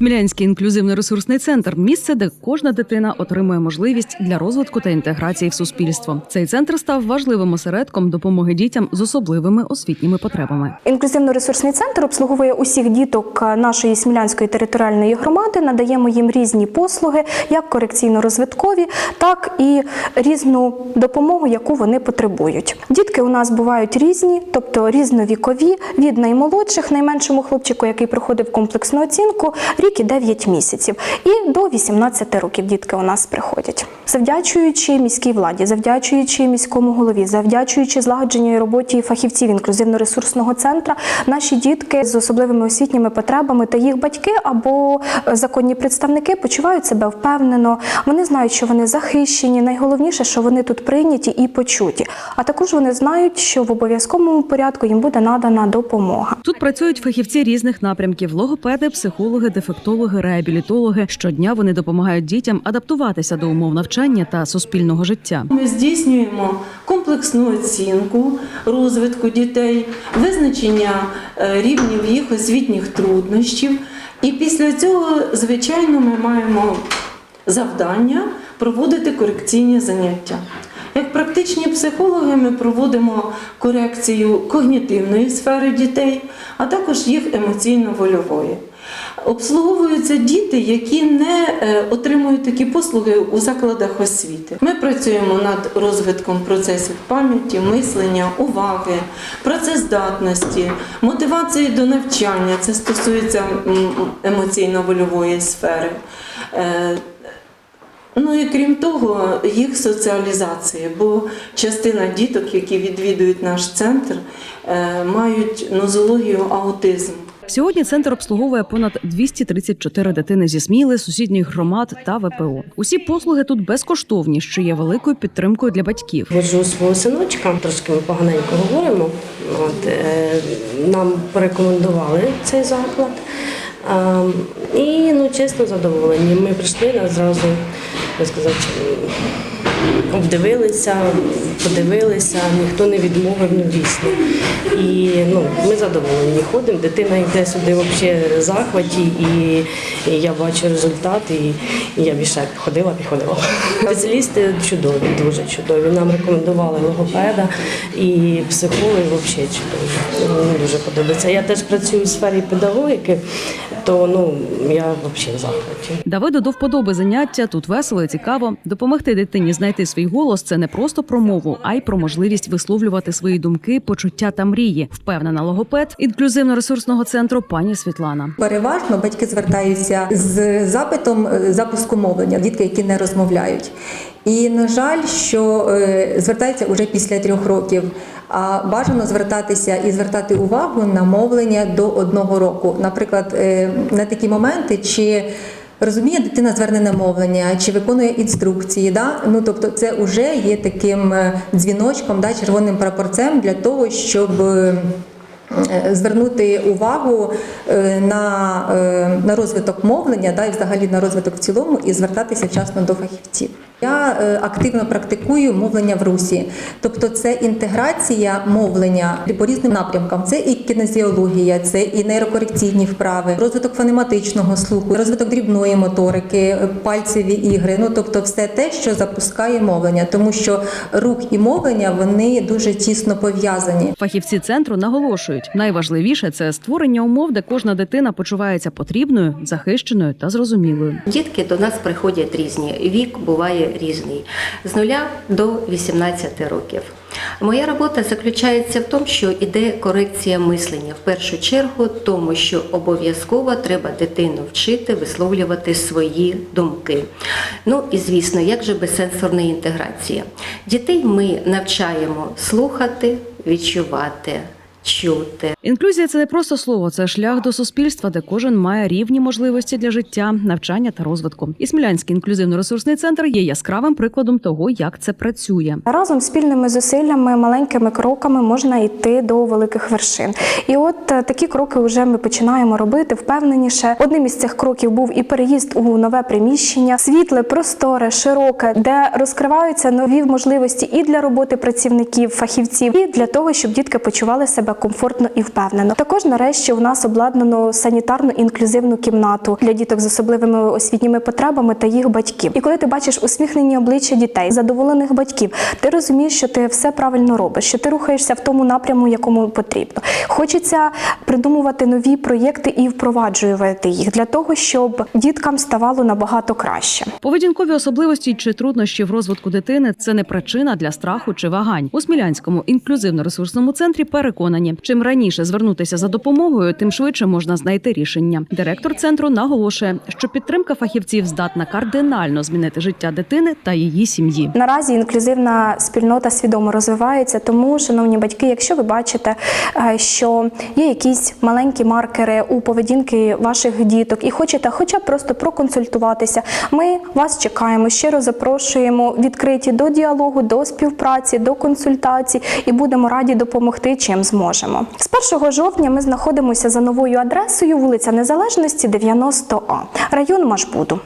Смілянський інклюзивно-ресурсний центр місце, де кожна дитина отримує можливість для розвитку та інтеграції в суспільство. Цей центр став важливим осередком допомоги дітям з особливими освітніми потребами. Інклюзивно-ресурсний центр обслуговує усіх діток нашої Смілянської територіальної громади. Надаємо їм різні послуги, як корекційно-розвиткові, так і різну допомогу, яку вони потребують. Дітки у нас бувають різні, тобто різновікові, від наймолодших, найменшому хлопчику, який проходив комплексну оцінку, і 9 місяців, і до 18 років дітки у нас приходять. Завдячуючи міській владі, завдячуючи міському голові, завдячуючи злагодженій роботі фахівців інклюзивно-ресурсного центру, наші дітки з особливими освітніми потребами та їх батьки або е, законні представники почувають себе впевнено. Вони знають, що вони захищені. Найголовніше, що вони тут прийняті і почуті. А також вони знають, що в обов'язковому порядку їм буде надана допомога. Тут працюють фахівці різних напрямків: логопеди, психологи, дефектологи, реабілітологи. Щодня вони допомагають дітям адаптуватися до умов навчання та суспільного життя. Ми здійснюємо комплексну оцінку розвитку дітей, визначення е, рівнів їх освітніх труднощів. І після цього, звичайно, ми маємо завдання проводити корекційні заняття. Як практичні психологи ми проводимо корекцію когнітивної сфери дітей, а також їх емоційно-вольової. Обслуговуються діти, які не е, отримують такі послуги у закладах освіти. Ми працюємо над розвитком процесів пам'яті, мислення, уваги, працездатності, мотивації до навчання. Це стосується емоційно-вольової сфери. Ну і крім того, їх соціалізація, бо частина діток, які відвідують наш центр, е, мають нозологію аутизм. Сьогодні центр обслуговує понад 234 дитини зі Сміли, сусідніх громад та ВПО. Усі послуги тут безкоштовні, що є великою підтримкою для батьків. Воджу свого синочка, трошки ми поганенько говоримо. От, е, нам порекомендували цей заклад. І ну, чесно задоволені. Ми прийшли нас зразу, як сказати, обдивилися, подивилися, ніхто не відмовив, ну дійсно. І ну, ми задоволені ходимо. Дитина йде сюди взагалі в захваті, і, і я бачу результат, і, і я більше ходила, підходила. Спеціалісти чудові, дуже чудові. Нам рекомендували логопеда і психологи взагалі чудові. Мені дуже подобається. Я теж працюю в сфері педагогіки, то ну я взагалі в захваті. Давиду до вподоби заняття тут весело і цікаво. Допомогти дитині знайти свій голос це не просто про мову, а й про можливість висловлювати свої думки, почуття та мрії. Впевнена логопед інклюзивно-ресурсного центру пані Світлана. Переважно батьки звертаються з запитом е, запуску мовлення, дітки, які не розмовляють. І на жаль, що е, звертаються вже після трьох років. А бажано звертатися і звертати увагу на мовлення до одного року. Наприклад, е, на такі моменти, чи розуміє дитина звернене мовлення, чи виконує інструкції. Да? Ну тобто, це вже є таким е, дзвіночком, да, червоним прапорцем для того, щоб. е, звернути увагу на, на розвиток мовлення, да, і взагалі на розвиток в цілому, і звертатися вчасно до фахівців. Я е, активно практикую мовлення в русі, тобто це інтеграція мовлення по різним напрямкам. Це і кінезіологія, це і нейрокорекційні вправи, розвиток фонематичного слуху, розвиток дрібної моторики, е, пальцеві ігри. Ну тобто, все те, що запускає мовлення, тому що рух і мовлення вони дуже тісно пов'язані. Фахівці центру наголошують, найважливіше це створення умов, де кожна дитина почувається потрібною, захищеною та зрозумілою. Дітки до нас приходять різні. Вік буває різний з 0 до 18 років. Моя робота заключається в тому, що іде корекція мислення. В першу чергу, тому що обов'язково треба дитину вчити висловлювати свої думки. Ну і звісно, як же без сенсорної інтеграції? Дітей ми навчаємо слухати, відчувати, чути. Інклюзія це не просто слово, це шлях до суспільства, де кожен має рівні можливості для життя, навчання та розвитку. І Смілянський інклюзивно-ресурсний центр є яскравим прикладом того, як це працює. Разом спільними зусиллями, маленькими кроками можна йти до великих вершин. І от е, такі кроки вже ми починаємо робити впевненіше. Одним із цих кроків був і переїзд у нове приміщення, світле, просторе, широке, де розкриваються нові можливості і для роботи працівників, фахівців, і для того, щоб дітки почували себе себе комфортно і впевнено. Також нарешті у нас обладнано санітарну інклюзивну кімнату для діток з особливими освітніми потребами та їх батьків. І коли ти бачиш усміхнені обличчя дітей, задоволених батьків, ти розумієш, що ти все правильно робиш, що ти рухаєшся в тому напряму, якому потрібно. Хочеться придумувати нові проєкти і впроваджувати їх для того, щоб діткам ставало набагато краще. Поведінкові особливості чи труднощі в розвитку дитини це не причина для страху чи вагань. У Смілянському інклюзивно-ресурсному центрі переконані, чим раніше звернутися за допомогою, тим швидше можна знайти рішення. Директор центру наголошує, що підтримка фахівців здатна кардинально змінити життя дитини та її сім'ї. Наразі інклюзивна спільнота свідомо розвивається, тому, шановні батьки, якщо ви бачите, е, що є якісь маленькі маркери у поведінки ваших діток і хочете хоча б просто проконсультуватися, ми вас чекаємо, щиро запрошуємо відкриті до діалогу, до співпраці, до консультацій і будемо раді допомогти, чим зможемо. З 1 жовтня ми знаходимося за новою адресою вулиця Незалежності, 90А, район Машбуду.